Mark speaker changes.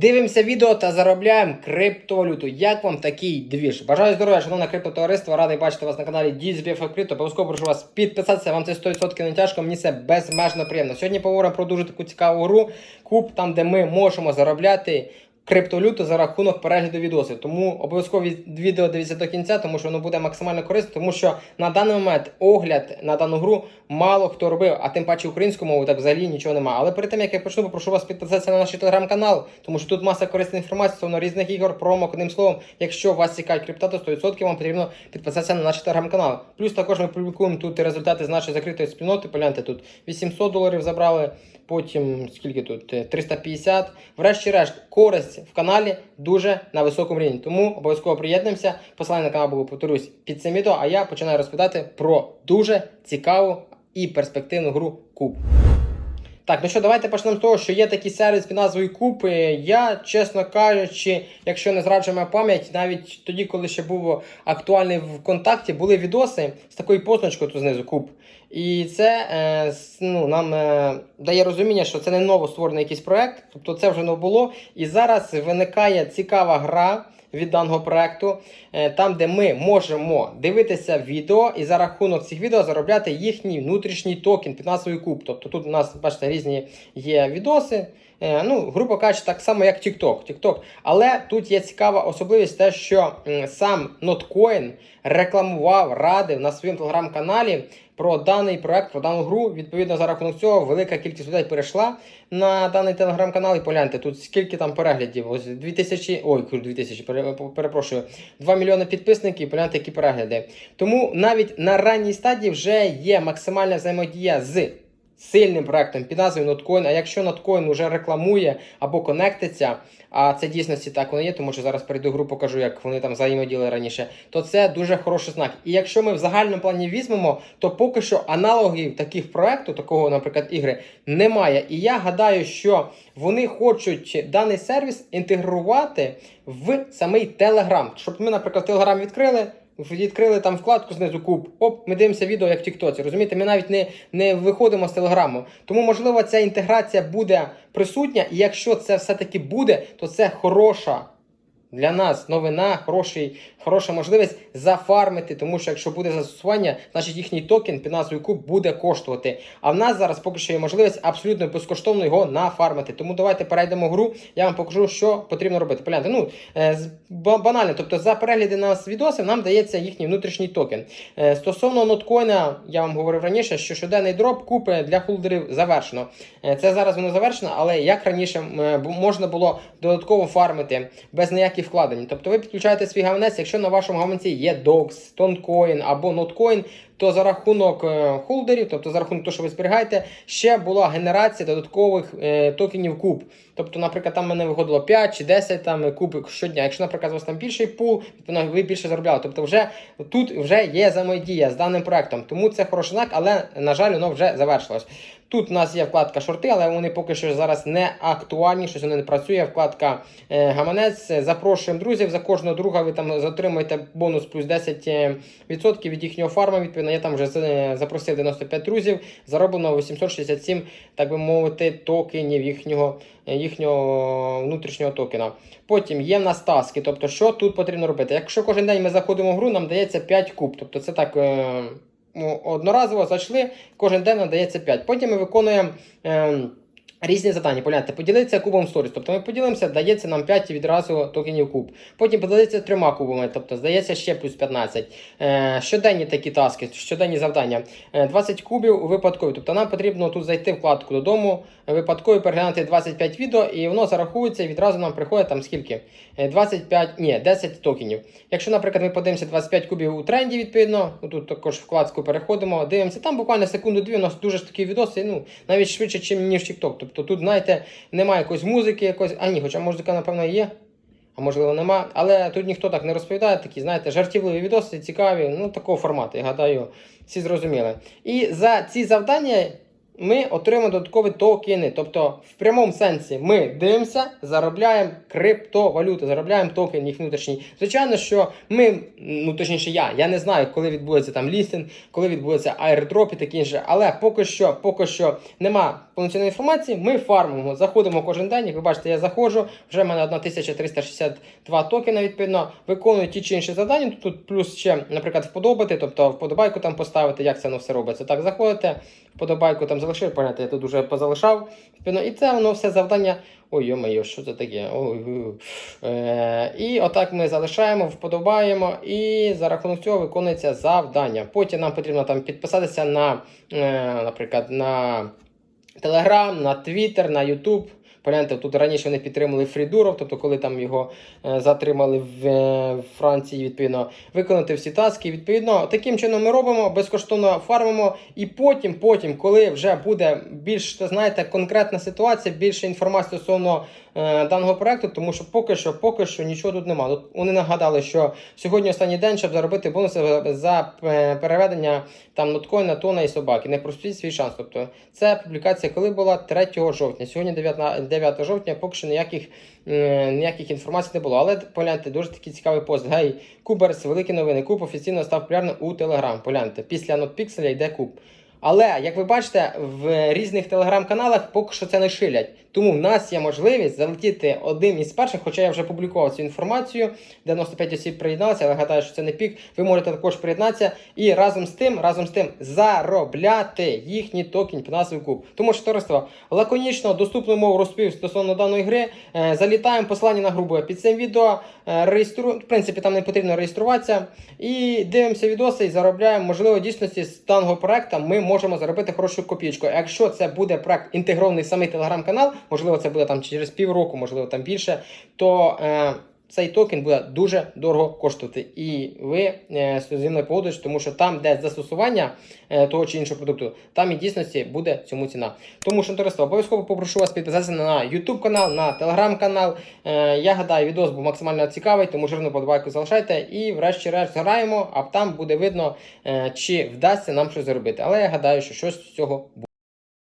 Speaker 1: Дивимося відео та заробляємо криптовалюту. Як вам такий двіж? Бажаю здоров'я, шановне криптотовариство. Радий бачити вас на каналі DZBF Crypto. Обов'язково прошу вас підписатися. Вам це 100% не тяжко. Мені це безмежно приємно. Сьогодні поговоримо про дуже таку цікаву гру. Куб, там де ми можемо заробляти. Криптовалюту за рахунок перегляду відосів. Тому обов'язково від- відео дивіться до кінця, тому що воно буде максимально корисне, тому що на даний момент огляд на дану гру мало хто робив, а тим паче українську мову так взагалі нічого немає. Але перед тим як я почну, попрошу вас підписатися на наш телеграм-канал, тому що тут маса корисної інформації стосовно різних ігор, промок, одним словом, якщо вас цікавить крипта, то 100% вам потрібно підписатися на наш телеграм-канал. Плюс також ми публікуємо тут результати з нашої закритої спільноти. Погляньте, тут 800 доларів забрали. Потім скільки тут? Е, 350. Врешті-решт, користь в каналі дуже на високому рівні. Тому обов'язково приєднуємося. Посилання на канал було повторюсь під цим відео, а я починаю розповідати про дуже цікаву і перспективну гру Куб. Так, ну що, давайте почнемо з того, що є такий сервіс під назвою Куб. Е, Я, чесно кажучи, якщо не зраджує моя пам'ять, навіть тоді, коли ще був актуальний в контакті, були відоси з такою позначкою тут знизу Куб. І це е, ну, нам е, дає розуміння, що це не ново створений якийсь проект, тобто це вже не було. І зараз виникає цікава гра від даного проекту, е, там, де ми можемо дивитися відео і за рахунок цих відео заробляти їхній внутрішній токен під назвою Куб. Тобто тут у нас, бачите, різні є відоси. Е, Ну, грубо кажучи, так само, як TikTok. TikTok. Але тут є цікава особливість, те, що сам Notcoin рекламував, радив на своєму телеграм-каналі про даний проект, про дану гру. Відповідно, за рахунок цього велика кількість людей перейшла на даний телеграм-канал. І погляньте, тут скільки там переглядів? Ось 2000, ой, кажу, 2000, пере- перепрошую, 2 мільйони підписників, погляньте, які перегляди. Тому навіть на ранній стадії вже є максимальна взаємодія з сильним проектом під назвою Notcoin. А якщо Notcoin вже рекламує або конектиться, а це дійсності так воно є, тому що зараз перейду гру, покажу, як вони там взаємодіяли раніше, то це дуже хороший знак. І якщо ми в загальному плані візьмемо, то поки що аналогів таких проекту, такого, наприклад, ігри, немає. І я гадаю, що вони хочуть даний сервіс інтегрувати в самий Telegram. Щоб ми, наприклад, Telegram відкрили. Відкрили там вкладку знизу куб, оп, ми дивимося відео як в Тіктоці. Розумієте, ми навіть не, не виходимо з телеграму. Тому, можливо, ця інтеграція буде присутня, і якщо це все-таки буде, то це хороша для нас новина, хороший, хороша можливість зафармити, тому що якщо буде застосування, значить їхній токен під куб буде коштувати. А в нас зараз поки що є можливість абсолютно безкоштовно його нафармити. Тому давайте перейдемо в гру, я вам покажу, що потрібно робити. Погляньте, ну е, банально, тобто за перегляди нас відосів нам дається їхній внутрішній токен. Е, Стосовно ноткоїна, я вам говорив раніше, що щоденний дроп купи для холдерів завершено. Е, Це зараз воно завершено, але як раніше можна було додатково фармити без ніяких вкладень. Тобто ви підключаєте свій гаманець, якщо на вашому гаманці є DOX, Toncoin або Notcoin, то за рахунок е, холдерів, тобто за рахунок того, що ви зберігаєте, ще була генерація додаткових е, токенів куб. Тобто, наприклад, там мене виходило 5 чи 10 там куб щодня. Якщо, наприклад, у вас там більший пул, відповідно, ви більше заробляли. Тобто, вже тут вже є взаємодія з даним проектом. Тому це хороший знак, але на жаль, воно вже завершилось. Тут у нас є вкладка шорти, але вони поки що зараз не актуальні, щось воно не працює. Вкладка е, гаманець. Запрошуємо друзів. За кожного друга ви там отримуєте бонус плюс 10% від їхнього фарма. Відповідно, я там вже запросив 95 друзів. Зароблено 867, так би мовити, токенів їхнього, їхнього внутрішнього токена. Потім є в нас таски. Тобто, що тут потрібно робити? Якщо кожен день ми заходимо в гру, нам дається 5 куб. Тобто це так. е, ну, Одноразово зайшли, кожен день надається 5. Потім ми виконуємо ем, різні завдання. Погляньте, поділитися кубом сторіс. Тобто ми поділимося, дається нам 5 відразу токенів куб. Потім поділитися трьома кубами, тобто здається ще плюс 15. Е, щоденні такі таски, щоденні завдання. Е, 20 кубів випадкові. Тобто нам потрібно тут зайти вкладку додому, випадково переглянути 25 відео, і воно зарахується і відразу нам приходить там скільки? Е, 25, ні, 10 токенів. Якщо, наприклад, ми подивимося 25 кубів у тренді, відповідно, ну, тут також вкладку переходимо, дивимося, там буквально секунду-дві, у нас дуже ж такі відоси, ну, навіть швидше, ніж TikTok. Тобто тут, знаєте, немає якоїсь музики, якоїсь. а ні, хоча музика, напевно, є. А можливо нема. Але тут ніхто так не розповідає, такі, знаєте, жартівливі відоси, цікаві, ну такого формату, я гадаю, всі зрозуміли. І за ці завдання ми отримаємо додаткові токени. Тобто, в прямому сенсі ми дивимося, заробляємо криптовалюту, заробляємо токен їх внутрішній. Звичайно, що ми, ну точніше, я, я не знаю, коли відбудеться там лістинг, коли відбудеться аірдроп і таке інше. Але поки що, поки що нема повноцінної інформації. Ми фармимо, заходимо кожен день. Як ви бачите, я заходжу. Вже в мене 1362 токена, відповідно, виконую ті чи інші завдання. Тут плюс ще, наприклад, вподобати, тобто вподобайку там поставити, як це воно все робиться. Так, заходите, вподобайку там залишив, поняти, я тут вже позалишав. І це воно все завдання. Ой, йо-моє, що це таке? Ой, ой. Е, і отак ми залишаємо, вподобаємо, і за рахунок цього виконується завдання. Потім нам потрібно там підписатися на, е, наприклад, на Telegram, на Твіттер, на YouTube. Погляньте, тут раніше вони підтримали Фрідуров, тобто коли там його е, затримали в, е, Франції, відповідно, виконати всі таски. Відповідно, таким чином ми робимо, безкоштовно фармимо, і потім, потім, коли вже буде більш, знаєте, конкретна ситуація, більше інформації стосовно даного проекту, тому що поки що, поки що нічого тут немає. Тут вони нагадали, що сьогодні останній день, щоб заробити бонуси за е, переведення там ноткоїна, тона і собаки. Не простіть свій шанс. Тобто це публікація, коли була 3 жовтня. Сьогодні 9, 9 жовтня, поки що ніяких, е, ніяких інформацій не було. Але погляньте, дуже такий цікавий пост. Гей, Куберс, великі новини. Куб офіційно став популярним у Телеграм. Погляньте, після нотпікселя йде куб. Але, як ви бачите, в різних телеграм-каналах поки що це не шилять. Тому в нас є можливість залетіти одним із перших, хоча я вже публікував цю інформацію. 95 осіб приєдналися, але гадаю, що це не пік. Ви можете також приєднатися і разом з тим, разом з тим заробляти їхній токен під назвою Куб. Тому що товариство лаконічно, доступну мову розповів стосовно даної гри. Е, залітаємо, посилання на гру під цим відео. Е, реєстру... В принципі, там не потрібно реєструватися. І дивимося відоси і заробляємо. Можливо, дійсності з даного проекту ми можемо заробити хорошу копійку. Якщо це буде проект інтегрований самий телеграм-канал, можливо, це буде там через півроку, можливо, там більше, то. Е... Цей токен буде дуже дорого коштувати, і ви е, зі мною погодитесь, тому що там, де застосування е, того чи іншого продукту, там і дійсності буде цьому ціна. Тому що товариство, обов'язково попрошу вас підписатися на YouTube канал, на Telegram канал. Е, я гадаю, відос був максимально цікавий, тому жирну подобайку залишайте. І врешті-решт зграємо, а там буде видно, чи вдасться нам щось зробити. Але я гадаю, що щось з цього буде.